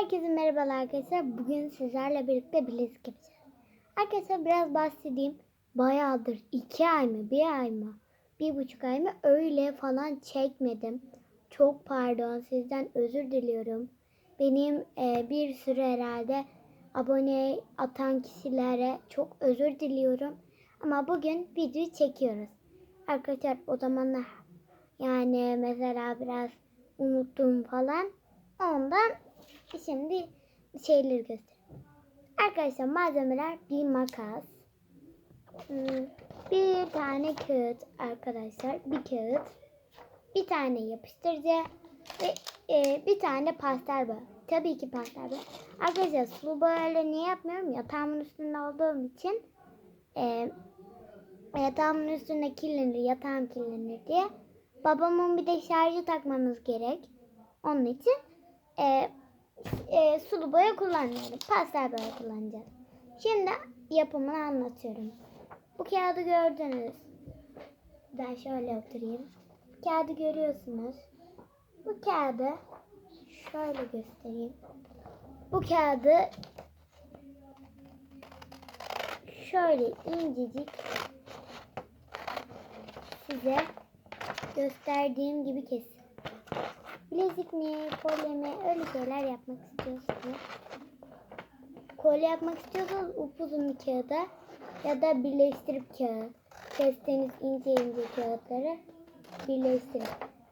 Herkese merhabalar arkadaşlar. Bugün sizlerle birlikte bilezik yapacağız. Arkadaşlar biraz bahsedeyim. Bayağıdır iki ay mı, bir ay mı, bir buçuk ay mı öyle falan çekmedim. Çok pardon sizden özür diliyorum. Benim e, bir sürü herhalde abone atan kişilere çok özür diliyorum. Ama bugün video çekiyoruz. Arkadaşlar o zamanlar yani mesela biraz unuttum falan. Ondan şimdi şeyleri göstereyim. Arkadaşlar malzemeler bir makas. hmm, Bir tane kağıt arkadaşlar. Bir kağıt. Bir tane yapıştırıcı. Ve e, bir tane pastel boya. Tabii ki pastel boya. Arkadaşlar sulu boyayla niye yapmıyorum? Yatağımın üstünde olduğum için e, yatağımın üstünde kirlenir, yatağım kirlenir diye. Babamın bir de şarjı takmamız gerek. Onun için e, e, sulu boya kullanmıyorum. Pastel boya kullanacağız. Şimdi yapımını anlatıyorum. Bu kağıdı gördünüz. Ben şöyle oturayım. Kağıdı görüyorsunuz. Bu kağıdı şöyle göstereyim. Bu kağıdı şöyle incecik size gösterdiğim gibi kesin. Bilezik mi, kolye mi öyle şeyler yapmak istiyorsanız. Kolye yapmak istiyorsanız upuzun bir kağıda ya da birleştirip kağıt. Kestiğiniz ince ince kağıtları birleştirip.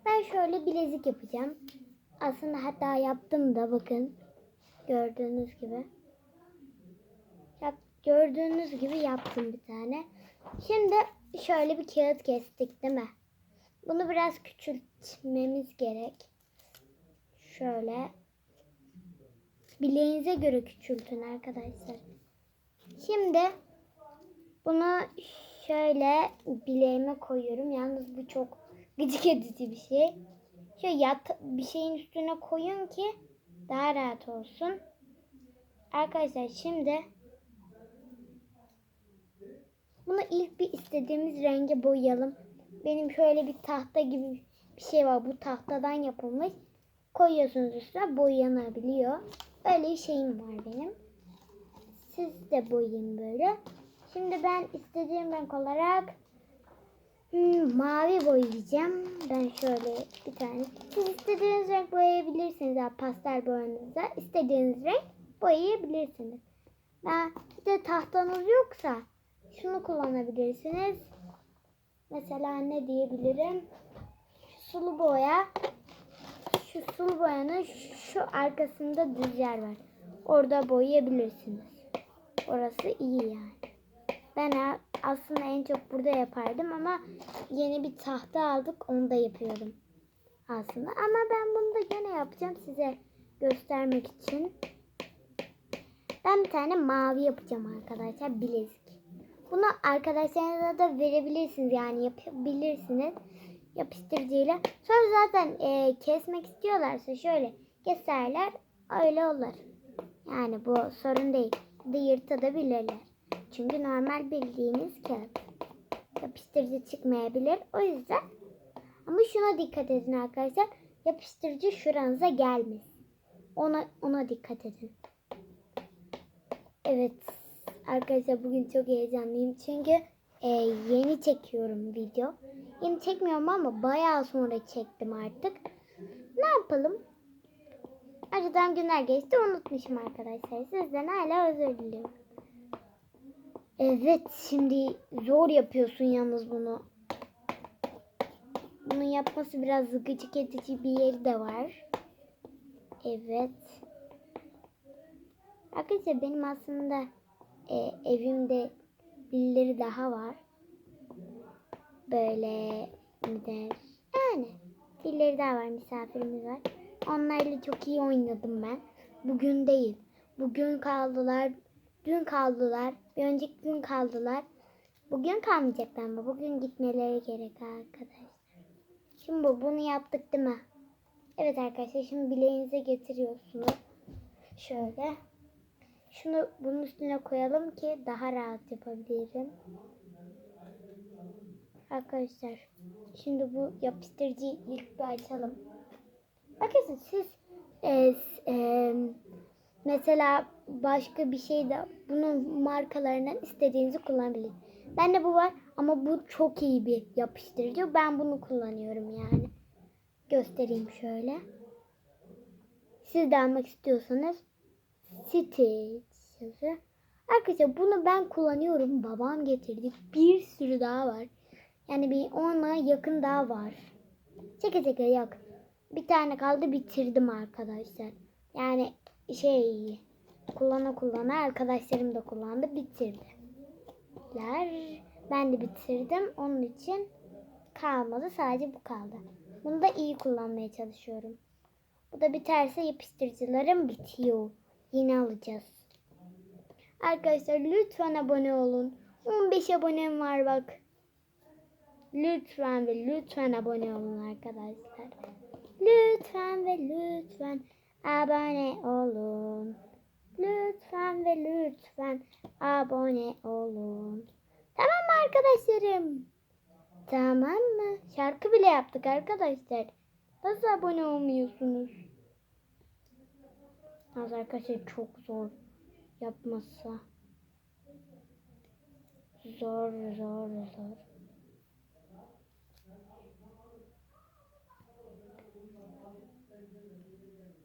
Ben şöyle bilezik yapacağım. Aslında hatta yaptım da bakın. Gördüğünüz gibi. Yap, gördüğünüz gibi yaptım bir tane. Şimdi şöyle bir kağıt kestik değil mi? Bunu biraz küçültmemiz gerek. Şöyle. Bileğinize göre küçültün arkadaşlar. Şimdi bunu şöyle bileğime koyuyorum. Yalnız bu çok gıcık edici bir şey. Şöyle yat bir şeyin üstüne koyun ki daha rahat olsun. Arkadaşlar şimdi bunu ilk bir istediğimiz renge boyayalım. Benim şöyle bir tahta gibi bir şey var. Bu tahtadan yapılmış. Koyuyorsunuz üstüne boyanabiliyor. Öyle bir şeyim var benim. Siz de boyayın böyle. Şimdi ben istediğim renk olarak hmm, mavi boyayacağım. Ben şöyle bir tane. Siz istediğiniz renk boyayabilirsiniz. Ya, pastel boyanızda. istediğiniz renk boyayabilirsiniz. Ben bir de tahtanız yoksa şunu kullanabilirsiniz. Mesela ne diyebilirim? Sulu boya. Şu sulu boyanın şu arkasında düz yer var. Orada boyayabilirsiniz. Orası iyi yani. Ben aslında en çok burada yapardım ama yeni bir tahta aldık onu da yapıyorum aslında. Ama ben bunu da gene yapacağım size göstermek için. Ben bir tane mavi yapacağım arkadaşlar bilezik. Bunu arkadaşlarınıza da verebilirsiniz yani yapabilirsiniz yapıştırıcıyla. Sonra zaten e, kesmek istiyorlarsa şöyle keserler öyle olur. Yani bu sorun değil. Da yırtabilirler. Çünkü normal bildiğiniz kağıt. Yapıştırıcı çıkmayabilir. O yüzden ama şuna dikkat edin arkadaşlar. Yapıştırıcı şuranıza gelmesin. Ona, ona dikkat edin. Evet. Arkadaşlar bugün çok heyecanlıyım. Çünkü e, yeni çekiyorum video. Yeni çekmiyorum ama bayağı sonra çektim artık. Ne yapalım? Aradan günler geçti unutmuşum arkadaşlar. Sizden hala özür diliyorum. Evet şimdi zor yapıyorsun yalnız bunu. Bunun yapması biraz gıcık edici bir yeri de var. Evet. Arkadaşlar benim aslında e, evimde birileri daha var. Böyle ne der? Yani birileri daha var misafirimiz var. Onlarla çok iyi oynadım ben. Bugün değil. Bugün kaldılar. Dün kaldılar. Bir önceki gün kaldılar. Bugün kalmayacaklar ama bugün gitmeleri gerek arkadaşlar. Şimdi bu, bunu yaptık değil mi? Evet arkadaşlar şimdi bileğinize getiriyorsunuz. Şöyle. Şunu bunun üstüne koyalım ki daha rahat yapabilirim. Arkadaşlar şimdi bu yapıştırıcıyı ilk bir açalım. Arkadaşlar siz e, e, Mesela başka bir şey de bunun markalarından istediğinizi kullanabilir. Bende bu var ama bu çok iyi bir yapıştırıcı. Ben bunu kullanıyorum yani. Göstereyim şöyle. Siz de almak istiyorsanız Stitch yazıyor. Arkadaşlar bunu ben kullanıyorum. Babam getirdi. Bir sürü daha var. Yani bir ona yakın daha var. Çeke çeke yok. Bir tane kaldı bitirdim arkadaşlar. Yani şey kullana kullana arkadaşlarım da kullandı bitirdiler. Ben de bitirdim. Onun için kalmadı. Sadece bu kaldı. Bunu da iyi kullanmaya çalışıyorum. Bu da biterse yapıştırıcılarım bitiyor. Yine alacağız. Arkadaşlar lütfen abone olun. 15 abonem var bak. Lütfen ve lütfen abone olun arkadaşlar. Lütfen ve lütfen abone olun. Lütfen ve lütfen abone olun. Tamam mı arkadaşlarım? Tamam mı? Şarkı bile yaptık arkadaşlar. Nasıl abone olmuyorsunuz? Az arkadaşlar çok zor yapması. Zor zor zor.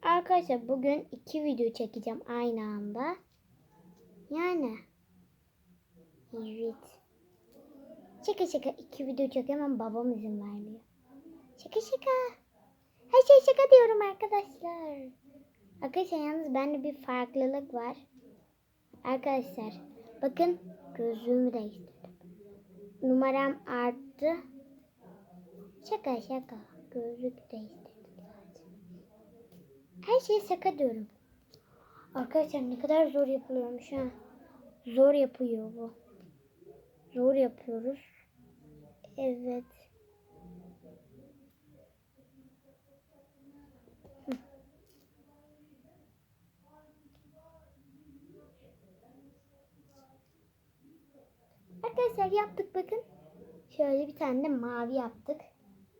Arkadaşlar bugün iki video çekeceğim aynı anda. Yani. Evet. Şaka şaka iki video çekiyorum ama babam izin vermiyor. Şaka şaka. Her şey şaka diyorum arkadaşlar. Arkadaşlar yalnız bende bir farklılık var. Arkadaşlar bakın gözlüğümü değiştirdim. Numaram arttı. Şaka şaka. Gözlük değiştirdim. Her şeye şaka diyorum. Arkadaşlar ne kadar zor yapılıyormuş ha. Zor yapıyor bu. Zor yapıyoruz. Evet. Arkadaşlar yaptık bakın. Şöyle bir tane de mavi yaptık.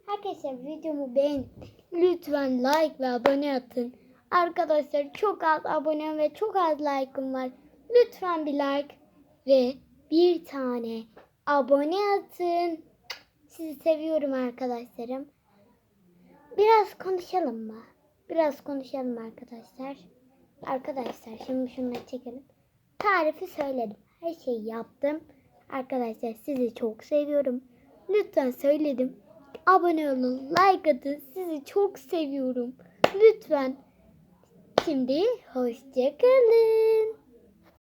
Arkadaşlar videomu beğen. Lütfen like ve abone atın. Arkadaşlar çok az abonem ve çok az like'ım var. Lütfen bir like ve bir tane abone atın. Sizi seviyorum arkadaşlarım. Biraz konuşalım mı? Biraz konuşalım arkadaşlar. Arkadaşlar şimdi şunları çekelim. Tarifi söyledim. Her şeyi yaptım. Arkadaşlar sizi çok seviyorum. Lütfen söyledim. Abone olun, like atın. Sizi çok seviyorum. Lütfen. Şimdi hoşçakalın.